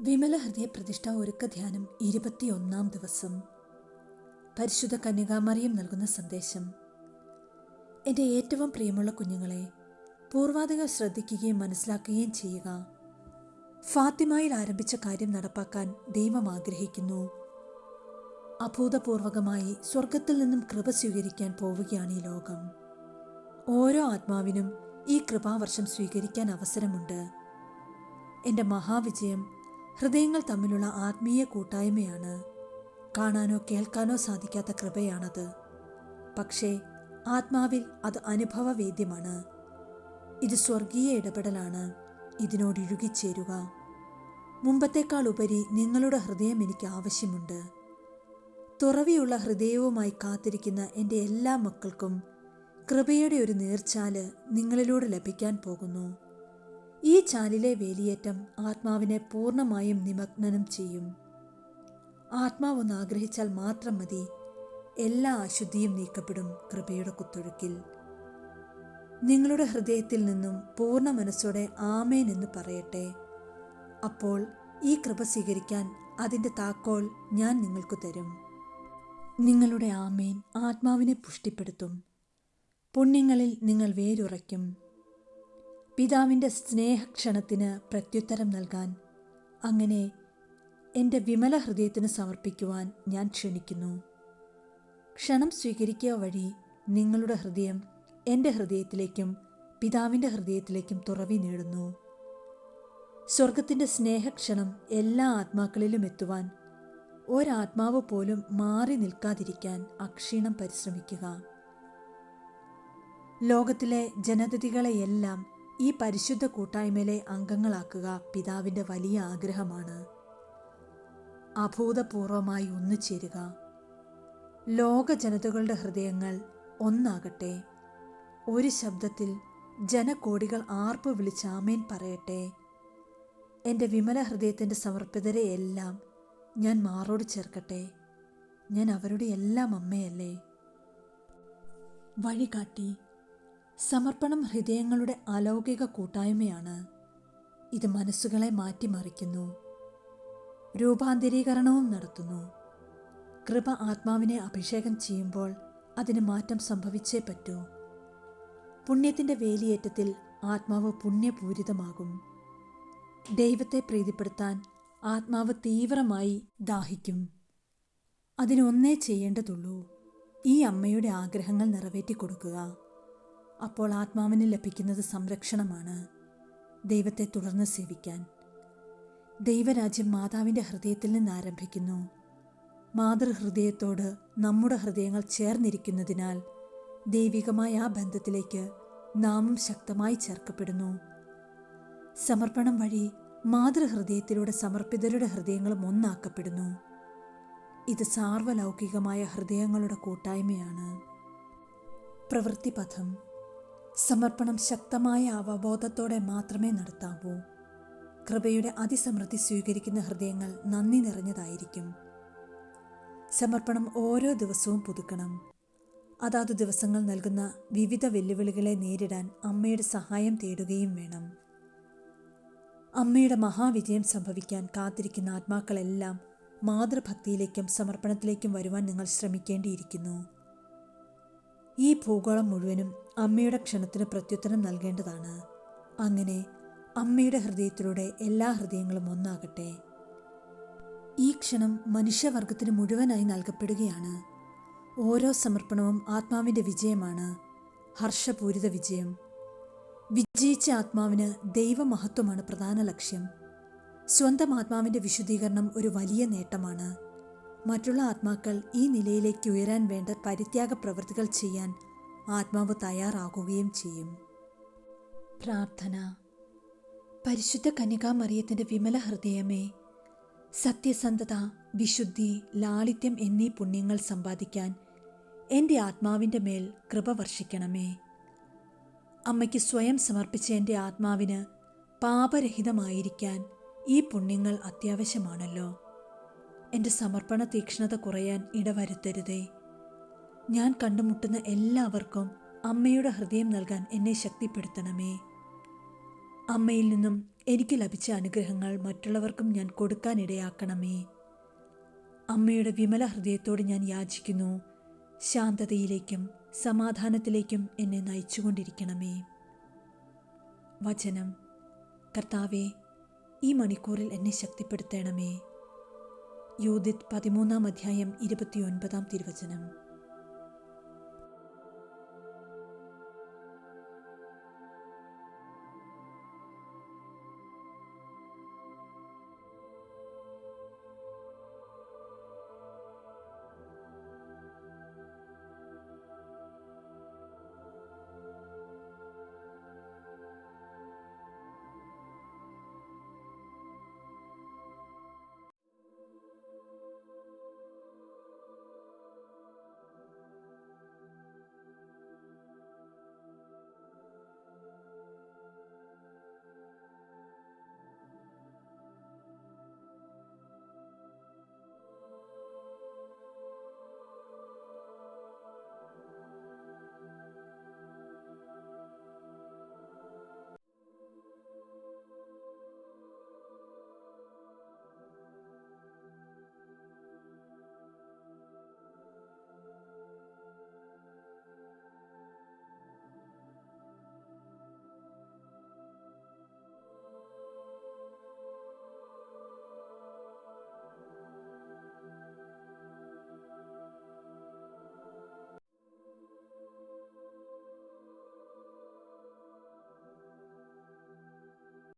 വിമല ഹൃദയ പ്രതിഷ്ഠ ഒരുക്ക ധ്യാനം ഇരുപത്തിയൊന്നാം ദിവസം. പരിശുദ്ധ കന്യകാമറിയം നൽകുന്ന സന്ദേശം. എന്റെ ഏറ്റവും പ്രിയമുള്ള കുഞ്ഞുങ്ങളെ പൂർവാധികം ശ്രദ്ധിക്കുകയും മനസ്സിലാക്കുകയും ചെയ്യുക. ഫാത്തിമയിൽ ആരംഭിച്ച കാര്യം നടപ്പാക്കാൻ ദൈവം ആഗ്രഹിക്കുന്നു. അഭൂതപൂർവകമായി സ്വർഗത്തിൽ നിന്നും കൃപ സ്വീകരിക്കാൻ പോവുകയാണ് ഈ ലോകം. ഓരോ ആത്മാവിനും ഈ കൃപാവർഷം സ്വീകരിക്കാൻ അവസരമുണ്ട്. എന്റെ മഹാവിജയം ഹൃദയങ്ങൾ തമ്മിലുള്ള ആത്മീയ കൂട്ടായ്മയാണ്. കാണാനോ കേൾക്കാനോ സാധിക്കാത്ത കൃപയാണത്. പക്ഷേ ആത്മാവിൽ അത് അനുഭവവേദ്യമാണ്. ഇത് സ്വർഗീയ ഇടപെടലാണ്. ഇതിനോട് ഇഴുകിച്ചേരുക. മുമ്പത്തേക്കാൾ ഉപരി നിങ്ങളുടെ ഹൃദയം എനിക്ക് ആവശ്യമുണ്ട്. തുറവിയുള്ള ഹൃദയവുമായി കാത്തിരിക്കുന്ന എന്റെ എല്ലാ മക്കൾക്കും കൃപയുടെ ഒരു നേർച്ചാൽ നിങ്ങളിലൂടെ ലഭിക്കാൻ പോകുന്നു. ഈ ചാലിലെ വേലിയേറ്റം ആത്മാവിനെ പൂർണമായും നിമഗ്നം ചെയ്യും. ആത്മാവൊന്ന് ആഗ്രഹിച്ചാൽ മാത്രം മതി എല്ലാ അശുദ്ധിയും നീക്കപ്പെടും കൃപയുടെ കുത്തൊഴുക്കിൽ. നിങ്ങളുടെ ഹൃദയത്തിൽ നിന്നും പൂർണ മനസ്സോടെ ആമേൻ എന്ന് പറയട്ടെ. അപ്പോൾ ഈ കൃപ സ്വീകരിക്കാൻ അതിന്റെ താക്കോൽ ഞാൻ നിങ്ങൾക്ക് തരും. നിങ്ങളുടെ ആമേൻ ആത്മാവിനെ പുഷ്ടിപ്പെടുത്തും. പുണ്യങ്ങളിൽ നിങ്ങൾ വേരുറയ്ക്കും. പിതാവിന്റെ സ്നേഹക്ഷണത്തിന് പ്രത്യുത്തരം നൽകാൻ അങ്ങനെ എന്റെ വിമല ഹൃദയത്തിന് സമർപ്പിക്കുവാൻ ഞാൻ ക്ഷണിക്കുന്നു. ക്ഷണം സ്വീകരിക്കുക വഴി നിങ്ങളുടെ ഹൃദയം എന്റെ ഹൃദയത്തിലേക്കും പിതാവിന്റെ ഹൃദയത്തിലേക്കും തുറവി നേടുന്നു. സ്വർഗത്തിന്റെ സ്നേഹക്ഷണം എല്ലാ ആത്മാക്കളിലും എത്തുവാൻ ഒരാത്മാവ് പോലും മാറി നിൽക്കാതിരിക്കാൻ അക്ഷീണം പരിശ്രമിക്കുക. ലോകത്തിലെ ജനതതികളെയെല്ലാം ഈ പരിശുദ്ധ കൂട്ടായ്മയിലെ അംഗങ്ങളാക്കുക പിതാവിന്റെ വലിയ ആഗ്രഹമാണ്. അഭൂതപൂർവമായി ഒന്നുചേരുക. ലോക ജനതകളുടെ ഹൃദയങ്ങൾ ഒന്നാകട്ടെ. ഒരു ശബ്ദത്തിൽ ജനകോടികൾ ആർപ്പ് വിളിച്ച് ആമേൻ പറയട്ടെ. എന്റെ വിമല ഹൃദയത്തിന്റെ സമർപ്പിതരെ എല്ലാം ഞാൻ മാറോട് ചേർക്കട്ടെ. ഞാൻ അവരുടെ എല്ലാം അമ്മയല്ലേ. വഴികാട്ടി. സമർപ്പണം ഹൃദയങ്ങളുടെ അലൗകിക കൂട്ടായ്മയാണ്. ഇത് മനസ്സുകളെ മാറ്റിമറിക്കുന്നു. രൂപാന്തരീകരണവും നടത്തുന്നു. കൃപ ആത്മാവിനെ അഭിഷേകം ചെയ്യുമ്പോൾ അതിന് മാറ്റം സംഭവിച്ചേ പറ്റൂ. പുണ്യത്തിന്റെ വേലിയേറ്റത്തിൽ ആത്മാവ് പുണ്യപൂരിതമാകും. ദൈവത്തെ പ്രീതിപ്പെടുത്താൻ ആത്മാവ് തീവ്രമായി ദാഹിക്കും. അതിനൊന്നേ ചെയ്യേണ്ടതുള്ളൂ. ഈ അമ്മയുടെ ആഗ്രഹങ്ങൾ നിറവേറ്റി കൊടുക്കുക അപ്പോൾ ആത്മാവിന് ലഭിക്കുന്നത് സംരക്ഷണമാണ്. ദൈവത്തെ തുടർന്ന് സേവിക്കാൻ. ദൈവരാജ്യം മാതാവിന്റെ ഹൃദയത്തിൽ നിന്ന് ആരംഭിക്കുന്നു. മാതൃഹൃദയത്തോട് നമ്മുടെ ഹൃദയങ്ങൾ ചേർന്നിരിക്കുന്നതിനാൽ ദൈവികമായ ആ ബന്ധത്തിലേക്ക് നാമും ശക്തമായി ചേർക്കപ്പെടുന്നു. സമർപ്പണം വഴി മാതൃഹൃദയത്തിലൂടെ സമർപ്പിതരുടെ ഹൃദയങ്ങളും ഒന്നാക്കപ്പെടുന്നു. ഇത് സാർവലൗകികമായ ഹൃദയങ്ങളുടെ കൂട്ടായ്മയാണ്. പ്രവൃത്തിപഥം. സമർപ്പണം ശക്തമായ അവബോധത്തോടെ മാത്രമേ നടത്താവൂ. കൃപയുടെ അതിസമൃദ്ധി സ്വീകരിക്കുന്ന ഹൃദയങ്ങൾ നന്ദി നിറഞ്ഞതായിരിക്കും. സമർപ്പണം ഓരോ ദിവസവും പുതുക്കണം. അതാത് ദിവസങ്ങൾ നൽകുന്ന വിവിധ വെല്ലുവിളികളെ നേരിടാൻ അമ്മയുടെ സഹായം തേടുകയും വേണം. അമ്മയുടെ മഹാവിജയം സംഭവിക്കാൻ കാത്തിരിക്കുന്ന ആത്മാക്കളെല്ലാം മാതൃഭക്തിയിലേക്കും സമർപ്പണത്തിലേക്കും വരുവാൻ നിങ്ങൾ ശ്രമിക്കേണ്ടിയിരിക്കുന്നു. ഈ ഭൂഗോളം മുഴുവനും അമ്മയുടെ ക്ഷണത്തിന് പ്രത്യുത്തരം നൽകേണ്ടതാണ്. അങ്ങനെ അമ്മയുടെ ഹൃദയത്തിലൂടെ എല്ലാ ഹൃദയങ്ങളും ഒന്നാകട്ടെ. ഈ ക്ഷണം മനുഷ്യവർഗത്തിന് മുഴുവനായി നൽകപ്പെടുകയാണ്. ഓരോ സമർപ്പണവും ആത്മാവിന്റെ വിജയമാണ്. ഹർഷപൂരിത വിജയം. വിജയിച്ച ആത്മാവിന് ദൈവമഹത്വമാണ് പ്രധാന ലക്ഷ്യം. സ്വന്തം ആത്മാവിന്റെ വിശുദ്ധീകരണം ഒരു വലിയ നേട്ടമാണ്. മറ്റുള്ള ആത്മാക്കൾ ഈ നിലയിലേക്ക് ഉയരാൻ വേണ്ട പരിത്യാഗ പ്രവൃത്തികൾ ചെയ്യാൻ ആത്മാവ് തയ്യാറാകുകയും ചെയ്യും. പ്രാർത്ഥന. പരിശുദ്ധ കന്യകാമറിയത്തിന്റെ വിമല ഹൃദയമേ സത്യസന്ധത വിശുദ്ധി ലാളിത്യം എന്നീ പുണ്യങ്ങൾ സമ്പാദിക്കാൻ എന്റെ ആത്മാവിന്റെ മേൽ കൃപ വർഷിക്കണമേ. അമ്മയ്ക്ക് സ്വയം സമർപ്പിച്ച എന്റെ ആത്മാവിന് പാപരഹിതമായിരിക്കാൻ ഈ പുണ്യങ്ങൾ അത്യാവശ്യമാണല്ലോ. എന്റെ സമർപ്പണ തീക്ഷ്ണത കുറയാൻ ഇടവരുത്തരുതേ. ഞാൻ കണ്ടുമുട്ടുന്ന എല്ലാവർക്കും അമ്മയുടെ ഹൃദയം നൽകാൻ എന്നെ ശക്തിപ്പെടുത്തണമേ. അമ്മയിൽ നിന്നും എനിക്ക് ലഭിച്ച അനുഗ്രഹങ്ങൾ മറ്റുള്ളവർക്കും ഞാൻ കൊടുക്കാനിടയാക്കണമേ അമ്മയുടെ വിമല ഹൃദയത്തോട് ഞാൻ യാചിക്കുന്നു. ശാന്തതയിലേക്കും സമാധാനത്തിലേക്കും എന്നെ നയിച്ചുകൊണ്ടിരിക്കണമേ. വചനം. കർത്താവെ ഈ മണിക്കൂറിൽ എന്നെ ശക്തിപ്പെടുത്തണമേ. യൂതിത് പതിമൂന്നാം അധ്യായം ഇരുപത്തിയൊൻപതാം തിരുവചനം.